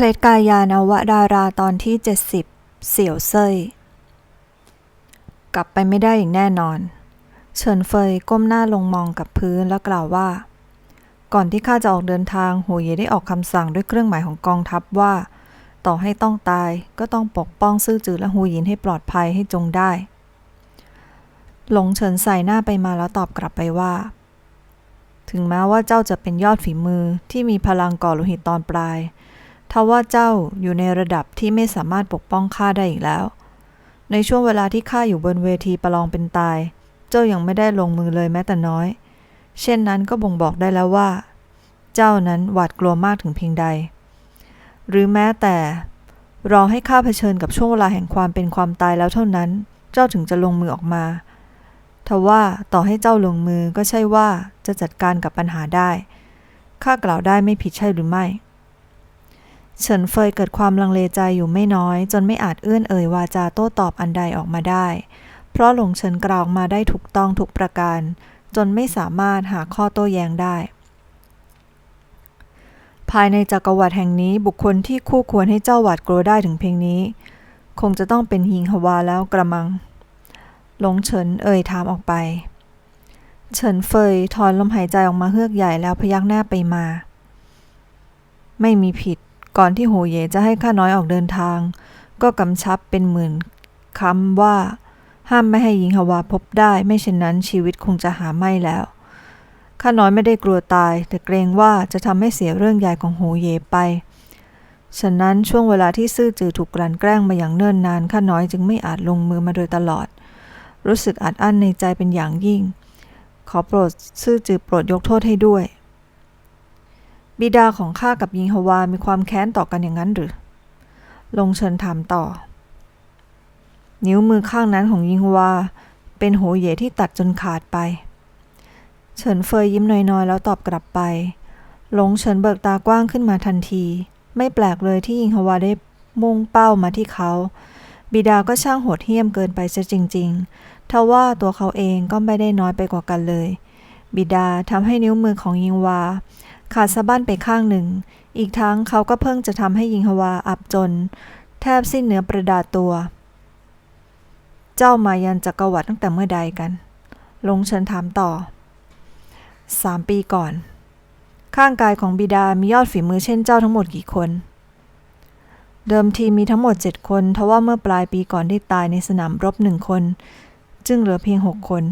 เคล็ดกายานวดาราตอนที่ 70 เสี่ยวเซยกลับไปไม่ได้อย่างแน่นอน เฉินเฟยก้มหน้าลงมองกับพื้นแล้วกล่าวว่า ก่อนที่ข้าจะออกเดินทางโหเย่ได้ออกคำสั่งด้วยเครื่องหมายของกองทัพว่า ต่อให้ต้องตายก็ต้องปกป้องซื่อจือและฮูหยินให้ปลอดภัยให้จงได้ หลงเฉินใส่หน้าไปมาแล้วตอบกลับไปว่า ถึงแม้ว่าเจ้าจะเป็นยอดฝีมือที่มีพลังก่อโลหิตตอนปลาย ทว่าเจ้าอยู่ในระดับที่ไม่สามารถปกป้องข้าได้อีกแล้ว ในช่วงเวลาที่ข้าอยู่บนเวทีประลองเป็นตาย เจ้ายังไม่ได้ลงมือเลยแม้แต่น้อย เช่นนั้นก็บ่งบอกได้แล้วว่า เจ้านั้นหวาดกลัวมากถึงเพียงใด หรือแม้แต่ รอให้ข้าเผชิญกับช่วงเวลาแห่งความเป็นความตายแล้วเท่านั้น เจ้าถึงจะลงมือออกมาทว่าต่อให้เจ้าลงมือก็ใช่ว่าจะจัดการกับปัญหาได้ ข้ากล่าวได้ไม่ผิดใช่หรือไม่ เฉินเฟยเกิดความลังเลใจอยู่ไม่น้อย จนไม่อาจเอื้อนเอ่ยวาจาโต้ตอบอันใดออกมาได้ เพราะหลงเฉินกล่าวมาได้ถูกต้องทุกประการ จนไม่สามารถหาข้อโต้แย้งได้ ภายในจักรวรรดิแห่งนี้บุคคลที่คู่ควรให้เจ้าหวาดกลัวได้ถึงเพียงนี้ คงจะต้องเป็นหิงฮวาแล้วกระมัง หลงเฉินเอ่ยถามออกไป เฉินเฟยถอนลมหายใจออกมาเฮือกใหญ่แล้วพยักหน้าไปมา ไม่มีผิด ก่อนที่โหเยจะให้ข้าน้อยออกเดินทาง ก็กำชับเป็นหมื่นคำว่า ห้ามไม่ให้หญิงฮาวาพบได้ ไม่เช่นนั้นชีวิตคงจะหาไม่แล้วข้าน้อยไม่ได้กลัวตาย แต่เกรงว่าจะทำให้เสียเรื่องใหญ่ของโหเยไป ฉะนั้นช่วงเวลาที่ซื่อจือถูกกลั่นแกล้งมาอย่างเนิ่นนานข้าน้อยจึงไม่อาจลงมือมาโดยตลอด รู้สึกอัดอั้นในใจเป็นอย่างยิ่ง ขอโปรดซื่อจือโปรดยกโทษให้ด้วย บิดาของข้ากับยิงฮวา มีความแค้นต่อกันอย่างนั้นหรือ ลงเชิญถามต่อ นิ้วมือข้างนั้นของยิงฮวา เป็นโหเย่ที่ตัดจนขาดไป เฉินเฟยยิ้มน้อยๆ แล้วตอบกลับไปหลงเฉินเบิกตากว้างขึ้นมาทันที ไม่แปลกเลยที่ยิงฮวาได้มุ่งเป้ามาที่เขา บิดาก็ช่างโหดเหี้ยมเกินไปซะจริง ๆ ทว่าตัวเขาเองก็ไม่ได้น้อยไปกว่ากันเลย บิดาทำให้นิ้วมือของยิงวา ขาดสะบั้นไปข้างหนึ่ง อีกทั้งเขาก็เพิ่งจะทำให้ยิงฮวาอับจน แทบสิ้นเนื้อประดาตัว เจ้ามายันจักรวรรดิตั้งแต่เมื่อใดกัน ลงเชิญถามต่อสามปีก่อน ข้างกายของบิดามียอดฝีมือเช่นเจ้าทั้งหมดกี่คน เดิมทีมีทั้งหมดเจ็ดคนทว่าเมื่อปลายปีก่อนได้ตายในสนามรบหนึ่งคน จึงเหลือเพียงหกคน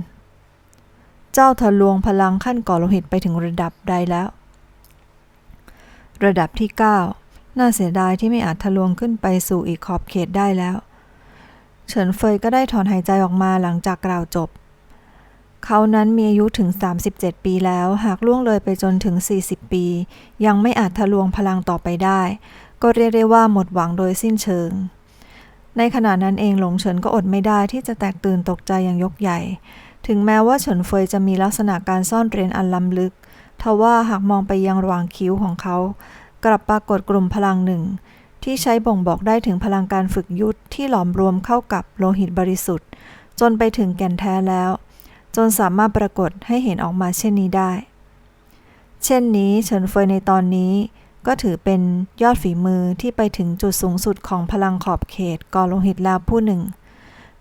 เจ้าทะลวงพลังขั้นก่อโลหิตไปถึงระดับใดแล้ว ระดับที่ 9 น่าเสียดายที่ไม่อาจทะลวงขึ้นไปสู่อีกขอบเขตได้แล้ว เฉินเฟยก็ได้ถอนหายใจออกมาหลังจากกล่าวจบ เขานั้นมีอายุถึง 37 ปีแล้ว หากล่วงเลยไปจนถึง 40 ปี ยังไม่อาจทะลวงพลังต่อไปได้ ก็เรียกได้ว่าหมดหวังโดยสิ้นเชิงในขณะนั้นเองหลงเฉินก็อดไม่ได้ที่จะแตกตื่นตกใจอย่างยกใหญ่ ถึงแม้ว่าเฉินเฟยจะมีลักษณะการซ่อนเร้นอันล้ำลึก ทว่าหากมองไปยังระหว่างคิ้วของเขา กลับปรากฏกลุ่มพลังหนึ่ง ที่ใช้บ่งบอกได้ถึงพลังการฝึกยุทธที่หลอมรวมเข้ากับโลหิตบริสุทธิ์ จนไปถึงแก่นแท้แล้ว จนสามารถปรากฏให้เห็นออกมาเช่นนี้ได้ เช่นนี้เฉินเฟยในตอนนี้ก็ถือเป็นยอดฝีมือที่ไปถึงจุดสูงสุดของพลังขอบเขตก่อโลหิตแล้วผู้หนึ่ง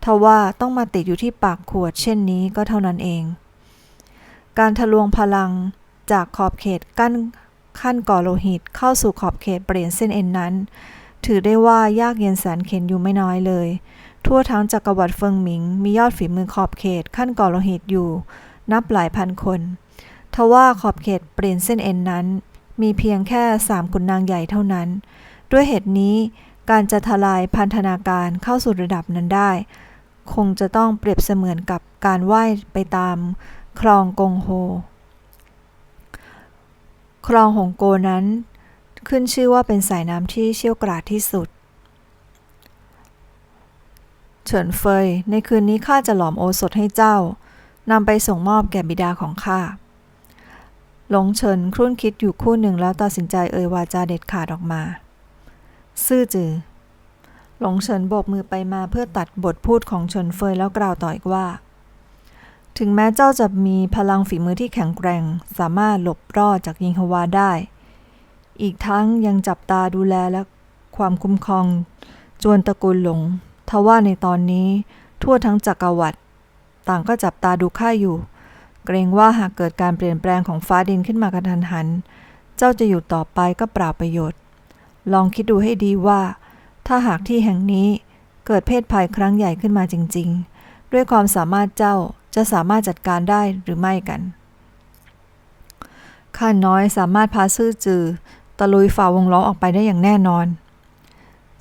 ทว่าต้องมาติดอยู่ที่ปากขวดเช่นนี้ก็เท่านั้นเอง การทะลวงพลัง จากขอบเขตกั้นขั้นก่อโลหิตเข้าสู่ขอบเขตเปลี่ยนเส้นเอ็นนั้น ถือได้ว่ายากเย็นแสนเข็นอยู่ไม่น้อยเลย ทั่วทั้งจักรวรรดิเฟิงหมิง มียอดฝีมือขอบเขตขั้นก่อโลหิตอยู่ นับหลายพันคน ทว่าขอบเขตเปลี่ยนเส้นเอ็นนั้น มีเพียงแค่สามขุนนางใหญ่เท่านั้น ด้วยเหตุนี้การจะทลายพันธนาการเข้าสู่ระดับนั้นได้ คงจะต้องเปรียบเสมือนกับการว่ายไปตามคลองกงโฮ คลองหงโกนั้น ขึ้นชื่อว่าเป็นสายน้ำที่เชี่ยวกราดที่สุด เฉินเฟย ในคืนนี้ข้าจะหลอมโอสถให้เจ้านำไปส่งมอบแก่บิดาของข้าหลงเฉินครุ่นคิดอยู่คู่หนึ่งแล้วตัดสินใจเอ่ยวาจาเด็ดขาดออกมา ซื่อจือ หลงเฉินโบกมือไปมาเพื่อตัดบทพูดของเฉินเฟยแล้วกล่าวต่ออีกว่า ถึงแม้เจ้าจะมีพลังฝีมือที่แข็งแกร่ง สามารถหลบรอดจากยิงฮวาได้ อีกทั้งยังจับตาดูแลและความคุ้มครอง จวนตระกูลหลง ทว่าในตอนนี้ทั่วทั้งจักรวรรดิต่างก็จับตาดูข้าอยู่ เกรงว่าหากเกิดการเปลี่ยนแปลงของฟ้าดินขึ้นมากระทันหัน เจ้าจะอยู่ต่อไปก็เปล่าประโยชน์ ลองคิดดูให้ดีว่า ถ้าหากที่แห่งนี้เกิดเพศภัยครั้งใหญ่ขึ้นมาจริง ๆ ด้วยความสามารถเจ้า จะสามารถจัดการได้หรือไม่กัน ข้าน้อยสามารถพาซื่อจือ ตะลุยฝ่าวงล้อมออกไปได้อย่างแน่นอน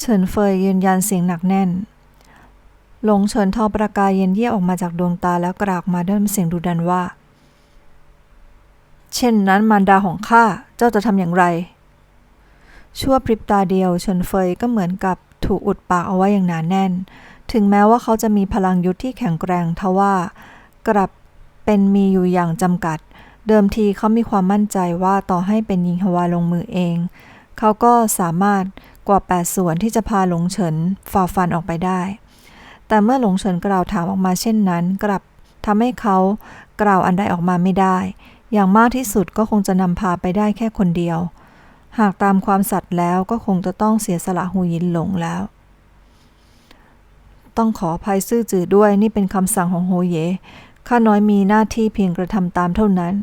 เฉินเฟยยืนยันเสียงหนักแน่น หลงเฉินทอประกายเย็นเยี่ยออกมาจากดวงตาแล้วกรากมาด้วยเสียงดุดันว่า เช่นนั้นมารดาของข้าเจ้าจะทำอย่างไรชั่วพริบตาเดียวเฉินเฟยก็เหมือนกับถูกอุดปากเอาไว้อย่างหนาแน่น ถึงแม้ว่าเขาจะมีพลังยุทธที่แข็งแกร่งทว่า กลับเป็นมีอยู่อย่างจำกัด เดิมทีเขามีความมั่นใจว่าต่อให้เป็นยิงฮวาลงมือเอง เขาก็สามารถกว่า 8 ส่วนที่จะพาหลงเฉินฝ่าฟันออกไปได้ แต่เมื่อหลงเฉินกล่าวถามออกมาเช่นนั้น กลับทำให้เขากล่าวอันใดออกมาไม่ได้ อย่างมากที่สุดก็คงจะนำพาไปได้แค่คนเดียว หากตามความสัตย์แล้วก็คงจะต้องเสียสละหูยินหลงแล้ว ต้องขออภัยซื่อจือด้วยนี่เป็นคำสั่งของโฮเย ข้าน้อยมีหน้าที่เพียงกระทำตามเท่านั้น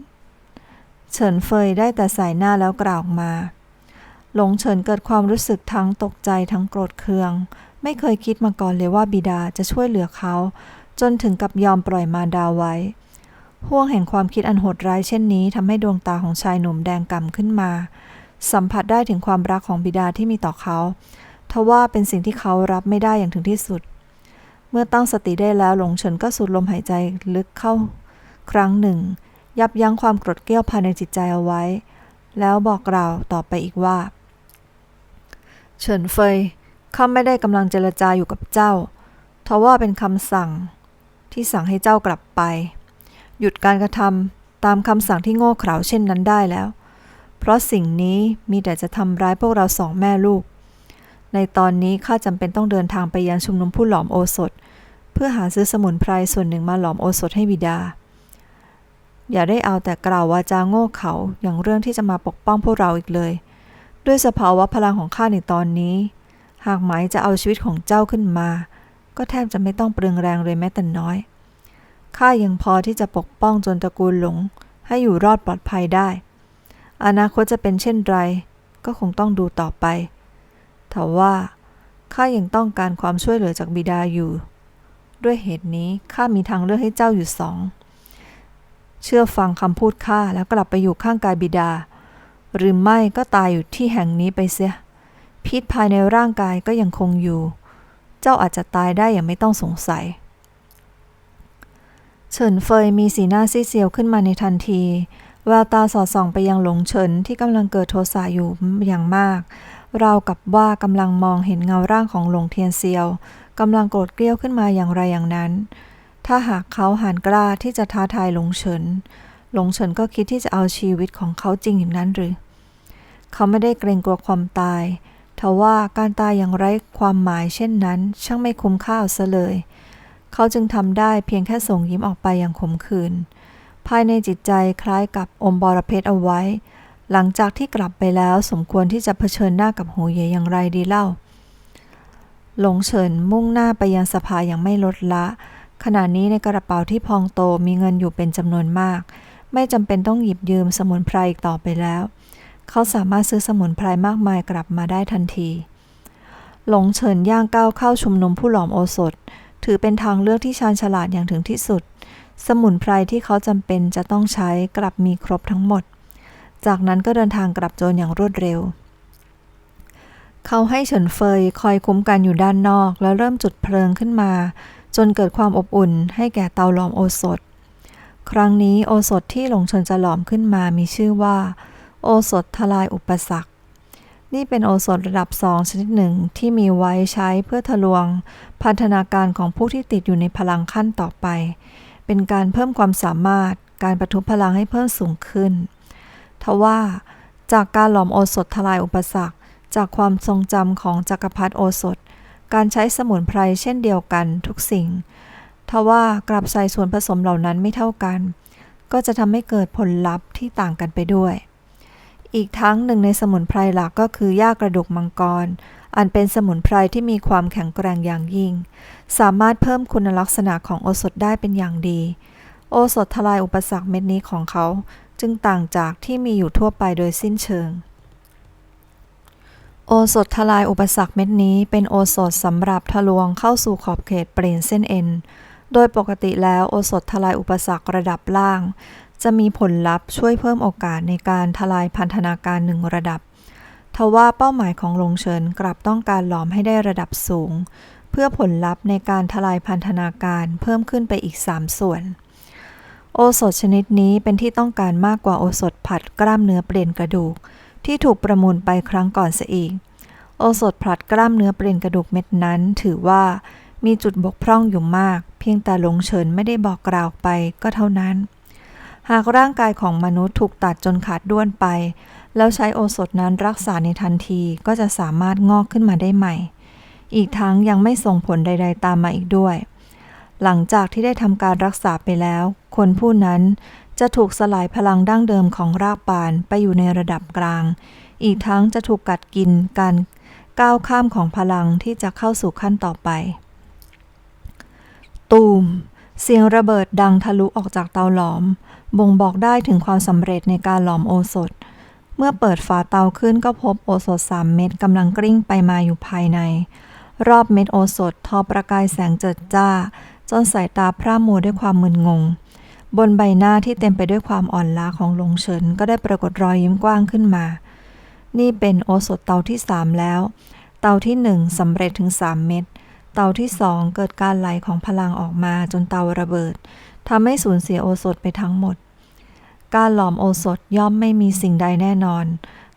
เฉินเฟยได้แต่สายหน้าแล้วกล่าวมา หลงเฉินเกิดความรู้สึกทั้งตกใจทั้งโกรธเคือง ไม่เคยคิดมาก่อนเลยว่าบิดาจะช่วยเหลือเขา จนถึงกับยอมปล่อยมารดาไว้ห่วงแห่งความคิดอันโหดร้ายเช่นนี้ทำให้ดวงตาของชายหนุ่มแดงก่ำขึ้นมา สัมผัสได้ถึงความรักของบิดาที่มีต่อเขาทว่าเป็นสิ่งที่เขารับไม่ได้อย่างถึงที่สุด เมื่อตั้งสติได้แล้วหลงเฉินก็สูดลมหายใจลึกเข้าครั้งหนึ่ง ยับยั้งความกรธเกรี้ยวภายในจิตใจเอาไว้ แล้วบอกกล่าวต่อไปอีกว่า เฉินเฟยข้าไม่ได้กำลังเจรจาอยู่กับเจ้าทว่าเป็นคำสั่งที่สั่งให้เจ้ากลับไป หยุดการกระทำตามคำสั่งที่โง่เขลาเช่นนั้นได้แล้ว เพราะสิ่งนี้มีแต่จะทำร้ายพวกเราสองแม่ลูก ในตอนนี้ข้าจำเป็นต้องเดินทางไปยังชุมนุมผู้หลอมโอสถ เพื่อหาซื้อสมุนไพรส่วนหนึ่งมาหลอมโอสถให้บิดา อย่าได้เอาแต่กล่าววาจาโง่เขาอย่างเรื่องที่จะมาปกป้องพวกเราอีกเลย ด้วยสภาวะพลังของข้าในตอนนี้ หากหมายจะเอาชีวิตของเจ้าขึ้นมา ก็แทบจะไม่ต้องเปลืองแรงเลยแม้แต่น้อยข้ายังพอที่จะปกป้องจนตระกูลหลง ให้อยู่รอดปลอดภัยได้ อนาคตจะเป็นเช่นไร ก็คงต้องดูต่อไป แต่ว่าข้ายังต้องการความช่วยเหลือจากบิดาอยู่ ด้วยเหตุนี้ข้ามีทางเลือกให้เจ้าอยู่สอง เชื่อฟังคำพูดข้าแล้วกลับไปอยู่ข้างกายบิดา หรือไม่ก็ตายอยู่ที่แห่งนี้ไปเสีย พิษภายในร่างกายก็ยังคงอยู่ เจ้าอาจจะตายได้อย่างไม่ต้องสงสัย เฉินเฟยมีสีหน้าซีเซียวขึ้นมาในทันทีแววตาสอดส่องไปยังหลงเฉินที่กำลังเกิดโทสะอยู่อย่างมาก ราวกับว่ากำลังมองเห็นเงาร่างของหลงเทียนเซียวกำลังโกรธเกรี้ยวขึ้นมาอย่างไรอย่างนั้น ถ้าหากเขาหันกล้าที่จะท้าทายหลงเฉิน หลงเฉินก็คิดที่จะเอาชีวิตของเขาจริงอย่างนั้นหรือ เขาไม่ได้เกรงกลัวความตายทว่าการตายอย่างไร้ความหมายเช่นนั้น ช่างไม่คุ้มค่าเอาซะเลย เขาจึงทำได้เพียงแค่ส่งยิ้มออกไปอย่างขมขื่นภายในจิตใจคล้ายกับอมบอรเพชรเอาไว้ หลังจากที่กลับไปแล้วสมควรที่จะเผชิญหน้ากับหูเยอย่างไรดีเล่า หลงเฉินมุ่งหน้าไปยังสภาอย่างไม่ลดละ ขณะนี้ในกระเป๋าที่พองโตมีเงินอยู่เป็นจำนวนมาก ไม่จำเป็นต้องหยิบยืมสมุนไพรอีกต่อไปแล้ว เขาสามารถซื้อสมุนไพรมากมายกลับมาได้ทันที หลงเฉินย่างก้าวเข้าชุมนุมผู้หลอมโอสถ ถือเป็นทางเลือกที่ชาญฉลาดอย่างถึงที่สุด สมุนไพรที่เขาจำเป็นจะต้องใช้กลับมีครบทั้งหมด จากนั้นก็เดินทางกลับโจรอย่างรวดเร็ว เขาให้เฉินเฟยคอยคุ้มกันอยู่ด้านนอก แล้วเริ่มจุดเพลิงขึ้นมา จนเกิดความอบอุ่นให้แก่เตาหลอมโอสถ ครั้งนี้โอสถที่หลงเฉินจะหลอมขึ้นมามีชื่อว่า โอสถทลายอุปสรรคนี่เป็นโอสถระดับสองชนิดหนึ่งที่มีไว้ใช้เพื่อทะลวง พันธนาการของผู้ที่ติดอยู่ในพลังขั้นต่อไป เป็นการเพิ่มความสามารถ การประทุพลังให้เพิ่มสูงขึ้น ทว่า จากการหลอมโอสถทลายอุปสรรค จากความทรงจำของจักรพรรดิโอสถ การใช้สมุนไพรเช่นเดียวกันทุกสิ่ง ทว่ากลับใส่ส่วนผสมเหล่านั้นไม่เท่ากัน ก็จะทำให้เกิดผลลัพธ์ที่ต่างกันไปด้วย อีกทั้งหนึ่งในสมุนไพรหลักก็คือหญ้ากระดูกมังกร อันเป็นสมุนไพรที่มีความแข็งแกร่งอย่างยิ่ง สามารถเพิ่มคุณลักษณะของโอสถได้เป็นอย่างดีโอสถทลายอุปสรรคเม็ดนี้ของเขา จึงต่างจากที่มีอยู่ทั่วไปโดยสิ้นเชิง โอสถทลายอุปสรรคเม็ดนี้เป็นโอสถสำหรับทะลวงเข้าสู่ขอบเขตเปลี่ยนเส้นเอ็น โดยปกติแล้วโอสถทลายอุปสรรคระดับล่าง จะมีผลลัพธ์ช่วยเพิ่มโอกาสในการทลายพันธนาการหนึ่งระดับ ทว่าเป้าหมายของลงเฉินกลับต้องการหลอมให้ได้ระดับสูง เพื่อผลลัพธ์ในการทลายพันธนาการเพิ่มขึ้นไปอีก 3 ส่วน โอสถชนิดนี้เป็นที่ต้องการมากกว่าโอสถผัดกล้ามเนื้อเปลี่ยนกระดูก ที่ถูกประมูลไปครั้งก่อนเสียอีก โอสถผลัดกล้ามเนื้อเปลี่ยนกระดูกเม็ดนั้น ถือว่ามีจุดบกพร่องอยู่มาก เพียงแต่หลงเฉินไม่ได้บอกกล่าวไปก็เท่านั้น หากร่างกายของมนุษย์ถูกตัดจนขาดด้วนไป แล้วใช้โอสถนั้นรักษาในทันทีก็จะสามารถงอกขึ้นมาได้ใหม่ อีกทั้งยังไม่ส่งผลใด ๆ ตามมาอีกด้วย หลังจากที่ได้ทำการรักษาไปแล้ว คนผู้นั้นจะถูกสลายพลังดั้งเดิมของรากปานไปอยู่ในระดับกลาง อีกทั้งจะถูกกัดกินการก้าวข้ามของพลังที่จะเข้าสู่ขั้นต่อไป ตูม เสียงระเบิดดังทะลุออกจากเตาหลอม บ่งบอกได้ถึงความสำเร็จในการหลอมโอสถ เมื่อเปิดฝาเตาขึ้นก็พบโอสถสามเม็ดกำลังกลิ้งไปมาอยู่ภายใน รอบเม็ดโอสถทอประกายแสงเจิดจ้า จนสายตาพร่ามัวด้วยความมึนงง บนใบหน้าที่เต็มไปด้วยความอ่อนล้าของหลงเฉิน ก็ได้ปรากฏรอยยิ้มกว้างขึ้นมา นี่เป็นโอสถเตาที่สามแล้ว เตาที่หนึ่งสำเร็จถึงสามเม็ด เตาที่สองเกิดการไหลของพลังออกมาจนเตาระเบิดทำให้สูญเสียโอสถไปทั้งหมด การหลอมโอสถย่อมไม่มีสิ่งใดแน่นอน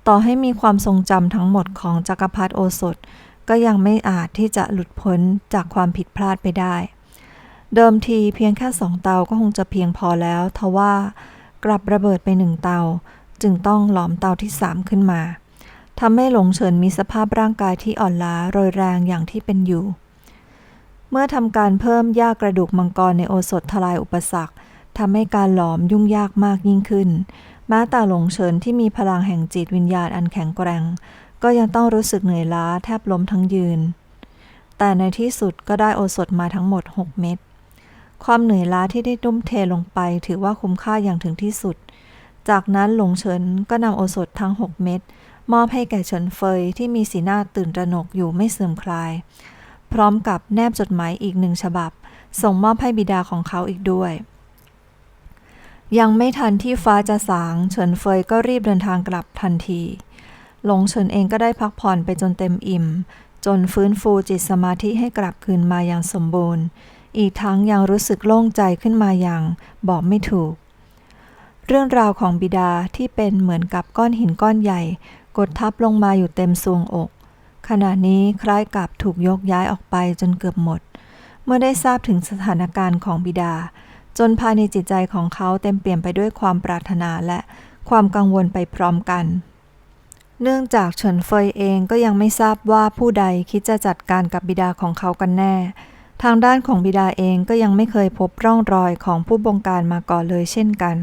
ต่อให้มีความทรงจำทั้งหมดของจักรพรรดิโอสถ ก็ยังไม่อาจที่จะหลุดพ้นจากความผิดพลาดไปได้ เดิมทีเพียงแค่สองเตาก็คงจะเพียงพอแล้วทว่ากลับระเบิดไปหนึ่งเตา จึงต้องหลอมเตาที่สามขึ้นมาทำให้หลงเฉินมีสภาพร่างกายที่อ่อนล้าโรยแรงอย่างที่เป็นอยู่ เมื่อทำการเพิ่มหญ้ากระดูกมังกรในโอสถทลายอุปสรรคทำให้การหลอมยุ่งยากมากยิ่งขึ้นแม้แต่หลงเฉินที่มีพลังแห่งจิตวิญญาณอันแข็งแกร่ง ก็ยังต้องรู้สึกเหนื่อยล้าแทบล้มทั้งยืน แต่ในที่สุดก็ได้โอสถมาทั้งหมด 6 เม็ด ความเหนื่อยล้าที่ได้ดุ้มเทลงไป ถือว่าคุ้มค่าอย่างถึงที่สุด จากนั้นหลงเฉินก็นำโอสถทั้ง 6 เม็ดมอบให้แก่เฉินเฟยที่มีสีหน้าตื่นตระหนกอยู่ไม่เสื่อมคลาย พร้อมกับแนบจดหมายอีกหนึ่งฉบับ ส่งมอบให้บิดาของเขาอีกด้วย ยังไม่ทันที่ฟ้าจะสาง เฉินเฟยก็รีบเดินทางกลับทันที หลงเฉินเองก็ได้พักผ่อนไปจนเต็มอิ่ม จนฟื้นฟูจิตสมาธิให้กลับคืนมาอย่างสมบูรณ์ อีกทั้งยังรู้สึกโล่งใจขึ้นมาอย่างบอกไม่ถูก เรื่องราวของบิดาที่เป็นเหมือนกับก้อนหินก้อนใหญ่ กดทับลงมาอยู่เต็มทรวงอก ขณะนี้คล้ายกับถูกยกย้ายออกไปจนเกือบหมด เมื่อได้ทราบถึงสถานการณ์ของบิดา จนภายในจิตใจของเขาเต็มเปี่ยมไปด้วยความปรารถนาและความกังวลไปพร้อมกันเนื่องจากเฉินเฟยเองก็ยังไม่ทราบว่าผู้ใดคิดจะจัดการกับบิดาของเขากันแน่ ทางด้านของบิดาเองก็ยังไม่เคยพบร่องรอยของผู้บงการมาก่อนเลยเช่นกัน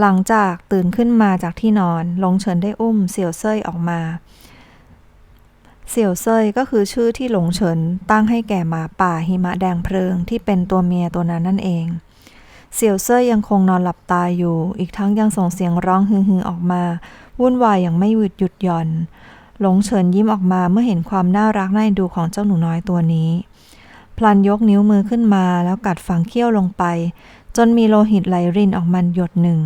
หลังจากตื่นขึ้นมาจากที่นอน หลงเฉินได้อุ้มเสี่ยวเซ่ยออกมา เสี่ยวเซ่ยก็คือชื่อที่หลงเฉินตั้งให้แก่หมาป่าหิมะแดงเพลิงที่เป็นตัวเมียตัวนั้นนั่นเอง เสี่ยวเซ่ยยังคงนอนหลับตาอยู่ อีกทั้งยังส่งเสียงร้องฮือๆออกมา วุ่นวายอย่างไม่หยุดหยุดหย่อน หลงเฉินยิ้มออกมาเมื่อเห็นความน่ารักน่าดูของเจ้าหนูน้อยตัวนี้ พลันยกนิ้วมือขึ้นมาแล้วกัดฝังเขี้ยวลงไป จนมีโลหิตไหลรินออกมันหยดหนึ่ง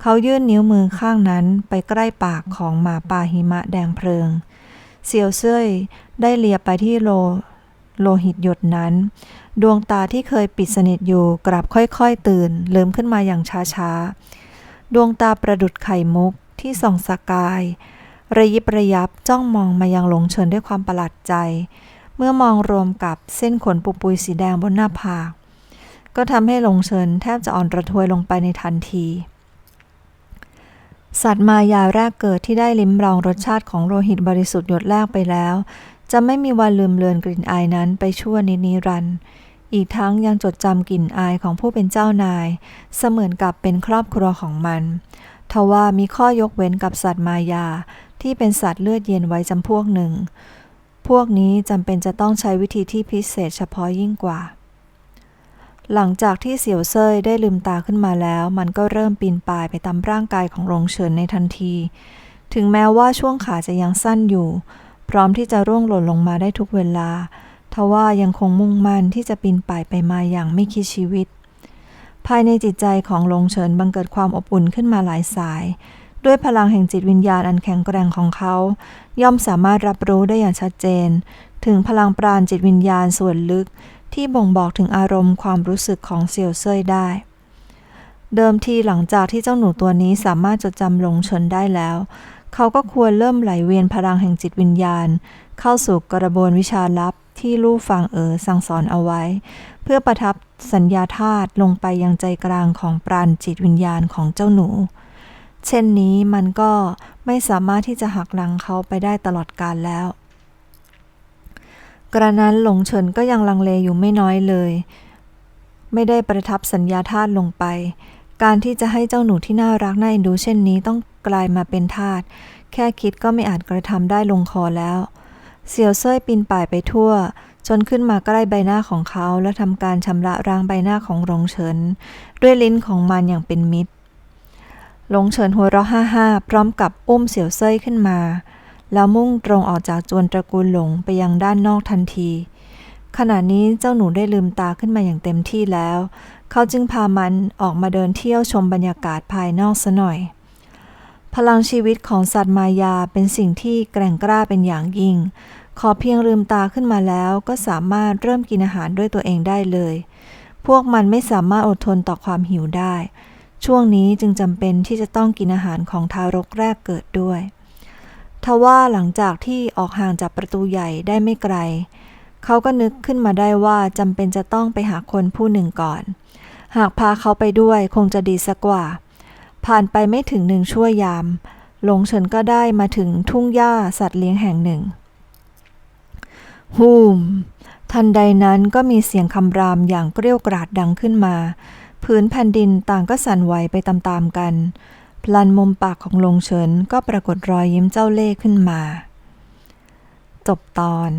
เขายื่นนิ้วมือข้างนั้นไปใกล้ปากของหมาป่าหิมะแดงเพลิงเซียวเซ่ยได้เลียไปที่โลโลหิตหยดนั้น ดวงตาที่เคยปิดสนิทอยู่กลับค่อยๆ ตื่นเลิมขึ้นมาอย่างช้าๆ ดวงตาประดุดไข่มุกที่ส่องสกาย ระยิบระยับจ้องมองมายังหลงเฉินด้วยความประหลาดใจ เมื่อมองรวมกับเส้นขนปุปุยสีแดงบนหน้าผาก ก็ทำให้หลงเฉินแทบจะอ่อนระทวยลงไปในทันที สัตว์มายาแรกเกิดที่ได้ลิ้มลองรสชาติของโลหิตบริสุทธิ์หยดแรกไปแล้ว จะไม่มีวันลืมเลือนกลิ่นอายนั้นไปชั่วนินิรันดร์อีกทั้งยังจดจำกลิ่นอายของผู้เป็นเจ้านาย เสมือนกับเป็นครอบครัวของมัน ทว่ามีข้อยกเว้นกับสัตว์มายาที่เป็นสัตว์เลือดเย็นไว้จำพวกหนึ่ง พวกนี้จำเป็นจะต้องใช้วิธีที่พิเศษเฉพาะยิ่งกว่า หลังจากที่เสี่ยวเซยได้ลืมตาขึ้นมาแล้ว มันก็เริ่มปีนป่ายไปตามร่างกายของหลงเฉินในทันที ถึงแม้ว่าช่วงขาจะยังสั้นอยู่ พร้อมที่จะร่วงหล่นลงมาได้ทุกเวลา ทว่ายังคงมุ่งมั่นที่จะปีนป่ายไปมาอย่างไม่คิดชีวิต ภายในจิตใจของหลงเฉินบังเกิดความอบอุ่นขึ้นมาหลายสาย ด้วยพลังแห่งจิตวิญญาณอันแข็งแกร่งของเขา ย่อมสามารถรับรู้ได้อย่างชัดเจน ถึงพลังปราณจิตวิญญาณส่วนลึก ที่บ่งบอกถึงอารมณ์ความรู้สึกของเสี่ยวเซ่ยได้ เดิมทีหลังจากที่เจ้าหนูตัวนี้สามารถจดจำหลงเฉินได้แล้ว เขาก็ควรเริ่มไหลเวียนพลังแห่งจิตวิญญาณ เข้าสู่กระบวนวิชาลับที่ลู่ฟางเอ๋อสั่งสอนเอาไว้ เพื่อประทับสัญญาธาตุลงไปยังใจกลางของปราณจิตวิญญาณของเจ้าหนู เช่นนี้มันก็ไม่สามารถที่จะหักหลังเขาไปได้ตลอดกาลแล้ว กระนั้นหลงเฉินก็ยังลังเลอยู่ไม่น้อยเลย ไม่ได้ประทับสัญญาธาตุลงไป การที่จะให้เจ้าหนูที่น่ารักน่าเอ็นดูเช่นนี้ต้องกลายมาเป็นทาสแค่คิดก็ไม่อาจกระทำได้ลงคอแล้ว เสี่ยวเซ่ยปีนป่ายไปทั่ว จนขึ้นมาใกล้ใบหน้าของเขา แล้วทำการชำระรางใบหน้าของหลงเฉิน ด้วยลิ้นของมันอย่างเป็นมิตร หลงเฉินหัวเราะฮ่าฮ่าพร้อมกับอุ้มเสี่ยวเซ่ยขึ้นมา แล้วมุ่งตรงออกจากจวนตระกูลหลงไปยังด้านนอกทันที ขณะนี้เจ้าหนูได้ลืมตาขึ้นมาอย่างเต็มที่แล้ว เขาจึงพามันออกมาเดินเที่ยวชมบรรยากาศภายนอกซะหน่อย พลังชีวิตของสัตว์มายาเป็นสิ่งที่แกร่งกล้าเป็นอย่างยิ่ง ขอเพียงลืมตาขึ้นมาแล้วก็สามารถเริ่มกินอาหารด้วยตัวเองได้เลย พวกมันไม่สามารถอดทนต่อความหิวได้ ช่วงนี้จึงจำเป็นที่จะต้องกินอาหารของทารกแรกเกิดด้วย ทว่าหลังจากที่ออกห่างจากประตูใหญ่ได้ไม่ไกล เขาก็นึกขึ้นมาได้ว่าจำเป็นจะต้องไปหาคนผู้หนึ่งก่อน หากพาเขาไปด้วยคงจะดีสักกว่า ผ่านไปไม่ถึงหนึ่งชั่วยาม หลงเฉินก็ได้มาถึงทุ่งหญ้าสัตว์เลี้ยงแห่งหนึ่งฮูมทันใดนั้นก็มีเสียงคำรามอย่างเกรี้ยวกราดดังขึ้นมา พื้นแผ่นดินต่างก็สั่นไหวไปตามๆกัน พลันมุมปากของลงเฉินก็ปรากฏรอยยิ้มเจ้าเล่ห์ขึ้นมา จบตอน